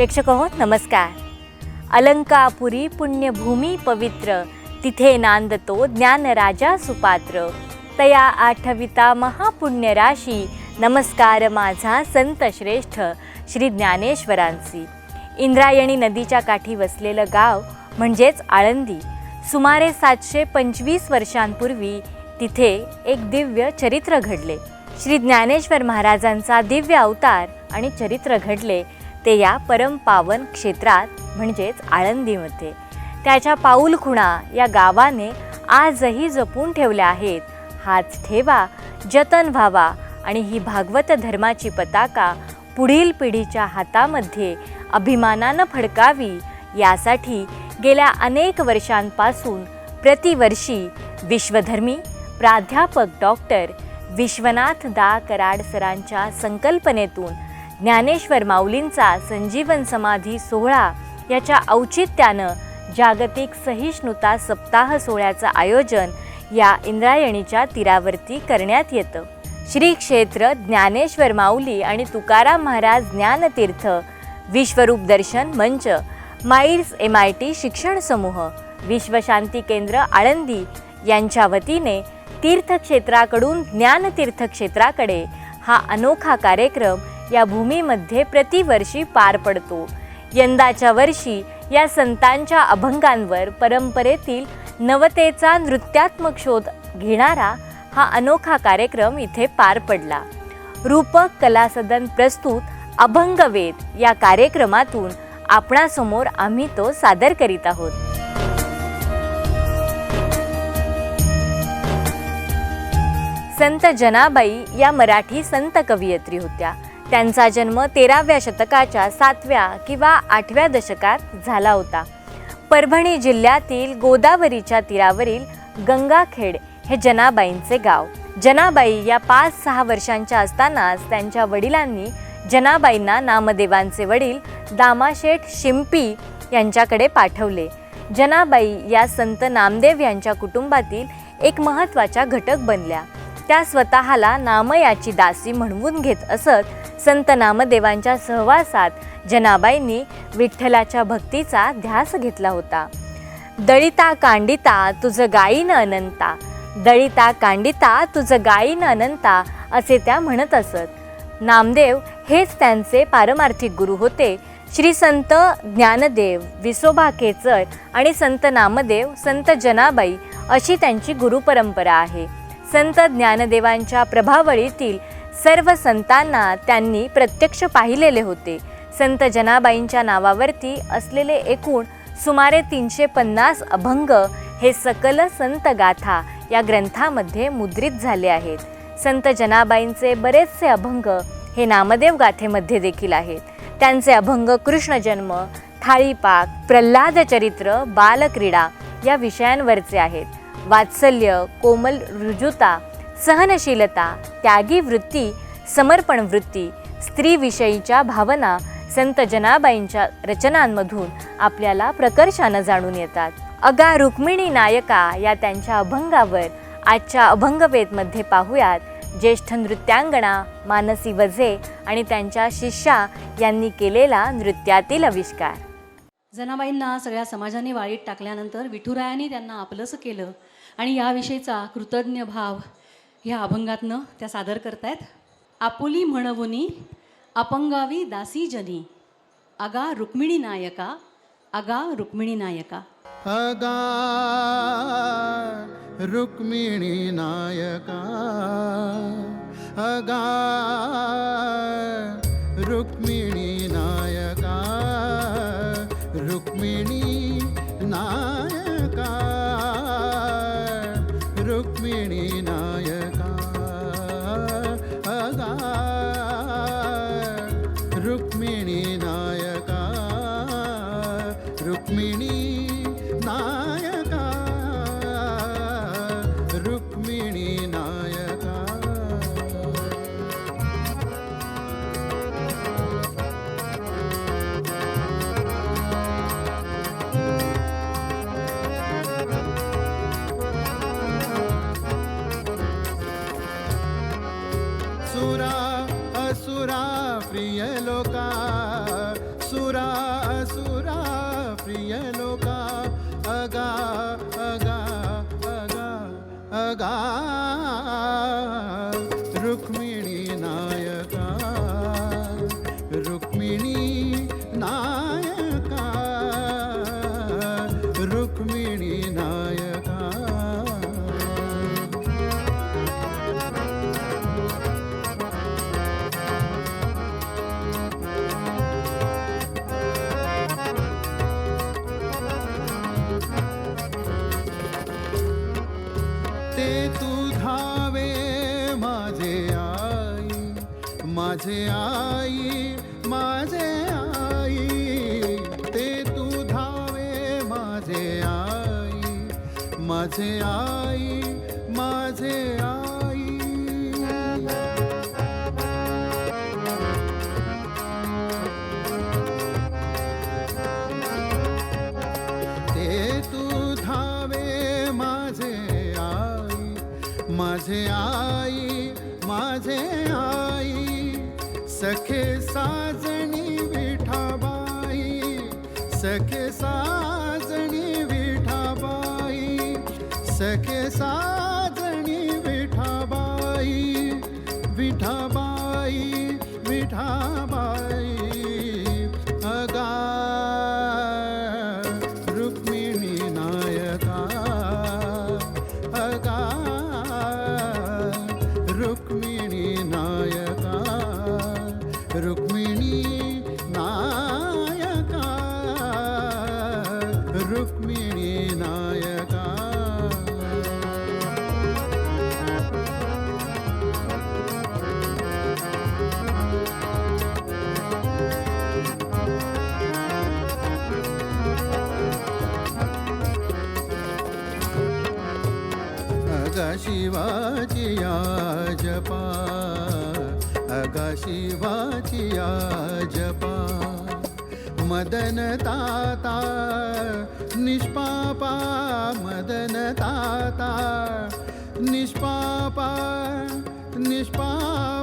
प्रेक्षक हो नमस्कार. अलंकापुरी पुण्यभूमी पवित्र तिथे नांदतो ज्ञानराजा सुपात्र. तया आठविता महापुण्य राशी नमस्कार माझा संत श्रेष्ठ श्री ज्ञानेश्वरांची इंद्रायणी नदीच्या काठी वसलेलं गाव म्हणजेच आळंदी. सुमारे सातशे पंचवीस वर्षांपूर्वी तिथे एक दिव्य चरित्र घडले. श्री ज्ञानेश्वर महाराजांचा दिव्य अवतार आणि चरित्र घडले. ते या परमपावन क्षेत्रात म्हणजेच आळंदीमध्ये. त्याच्या पाऊलखुणा या गावाने आजही जपून ठेवल्या आहेत. हाच ठेवा जतन व्हावा आणि ही भागवत धर्माची पताका पुढील पिढीच्या हातामध्ये अभिमानानं फडकावी यासाठी गेल्या अनेक वर्षांपासून प्रतिवर्षी विश्वधर्मी प्राध्यापक डॉक्टर विश्वनाथ दा कराड सरांच्या संकल्पनेतून ज्ञानेश्वर माऊलींचा संजीवन समाधी सोहळा याच्या औचित्यानं जागतिक सहिष्णुता सप्ताह सोहळ्याचं आयोजन या इंद्रायणीच्या तीरावरती करण्यात येतं. श्री क्षेत्र ज्ञानेश्वर माऊली आणि तुकाराम महाराज ज्ञानतीर्थ विश्वरूप दर्शन मंच माईल्स एम आय टी शिक्षण समूह विश्वशांती केंद्र आळंदी यांच्या वतीने तीर्थक्षेत्राकडून ज्ञानतीर्थ क्षेत्राकडे हा अनोखा कार्यक्रम या भूमीमध्ये प्रतिवर्षी पार पडतो. यंदाच्या वर्षी या संतांच्या अभंगांवर परंपरेतील नवतेचा नृत्यात्मक शोध घेणारा हा अनोखा कार्यक्रम इथे पार पडला. रूपक कलासदन प्रस्तुत अभंगवेद या कार्यक्रमातून आपणासमोर आम्ही तो सादर करीत आहोत. संत जनाबाई या मराठी संत कवयित्री होत्या. त्यांचा जन्म तेराव्या शतकाच्या सातव्या किंवा आठव्या दशकात झाला होता. परभणी जिल्ह्यातील गोदावरीच्या तीरावरील गंगाखेड हे जनाबाईंचे गाव. जनाबाई या पाच सहा वर्षांच्या असतानाच त्यांच्या वडिलांनी जनाबाईंना नामदेवांचे वडील दामाशेठ शिंपी यांच्याकडे पाठवले. जनाबाई या संत नामदेव यांच्या कुटुंबातील एक महत्त्वाच्या घटक बनल्या. त्या स्वतःला नामयाची दासी म्हणवून घेत असत संत नामदेवांच्या सहवासात जनाबाईंनी विठ्ठलाच्या भक्तीचा ध्यास घेतला होता. दळिता कांडिता तुझं गायीन अनंता. दळिता कांडिता तुझं गायीन अनंता असे त्या म्हणत असत. नामदेव हेच त्यांचे पारमार्थिक गुरु होते. श्री संत ज्ञानदेव विसोबा केचर आणि संत नामदेव संत जनाबाई अशी त्यांची गुरुपरंपरा आहे. संत ज्ञानदेवांच्या प्रभावळीतील सर्व संतांना त्यांनी प्रत्यक्ष पाहिलेले होते. संत जनाबाईंच्या नावावरती असलेले एकूण सुमारे तीनशे पन्नास अभंग हे सकल संत गाथा या ग्रंथामध्ये मुद्रित झाले आहेत. संत जनाबाईंचे बरेचसे अभंग हे नामदेव गाथेमध्ये देखील आहेत. त्यांचे अभंग कृष्णजन्म थाळीपाक प्रल्हाद चरित्र बालक्रीडा या विषयांवरचे आहेत. वात्सल्य कोमल रुजुता सहनशीलता त्यागी वृत्ती समर्पण वृत्ती स्त्रीविषयीच्या भावना संत जनाबाईंच्या रचनांमधून आपल्याला प्रकर्षानं जाणून येतात. अगा रुक्मिणी नायका या त्यांच्या अभंगावर आजच्या अभंगवेदमध्ये पाहूयात ज्येष्ठ नृत्यांगणा मानसी वझे आणि त्यांच्या शिष्या यांनी केलेला नृत्यातील आविष्कार. जनाबाईंना सगळ्या समाजाने वाळीत टाकल्यानंतर विठुरायाने त्यांना आपलंसं केलं आणि याविषयीचा कृतज्ञ भाव ह्या अभंगातनं त्या सादर करतायत. आपुली म्हणवुनी अपंगावी दासी जनी आगा रुक्मिणी नायका आगा रुक्मिणी नायका. अगा रुक्मिणी नायका अगा रुक्मिणी नायका रुक्मिणी नायका. सुरा तू धावे माझे आई माझे आई माझे आई. ते तू धावे माझे आई माझे आई. आई माझे अगा शिवाची या जपा अगा शिवाची या जपा मदन ताता निष्पापा मदन ताता निष्पापा निष्पापा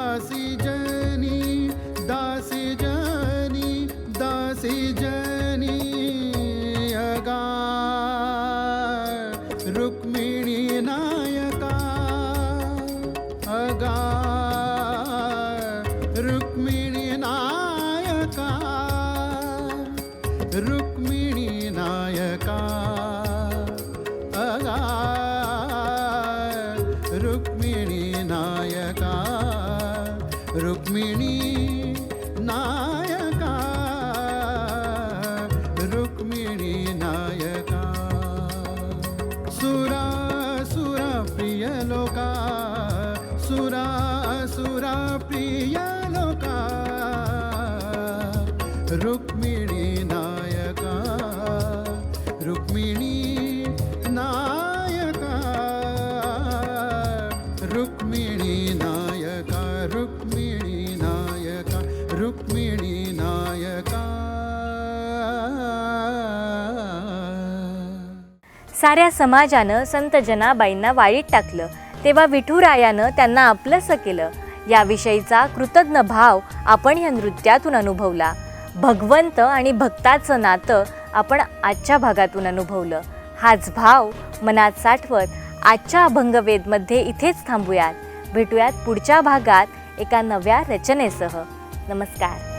दासी जनी दासी जनी दासी जनी अगा रुक्मिणी नायका अगा रुक्मिणी नायका रुक्मिणी नायका। प्रिय लोका सुरा सुरा प्रिय लोका रुक्मी साऱ्या समाजानं संत जनाबाईंना वाळीत टाकलं. तेव्हा विठुरायानं त्यांना आपलंसं केलं. याविषयीचा कृतज्ञ भाव आपण या नृत्यातून अनुभवला. भगवंत आणि भक्ताचं नातं आपण आजच्या भागातून अनुभवलं. हाच भाव मनात साठवत आजच्या अभंगवेदमध्ये इथेच थांबूयात. भेटूयात पुढच्या भागात एका नव्या रचनेसह. नमस्कार.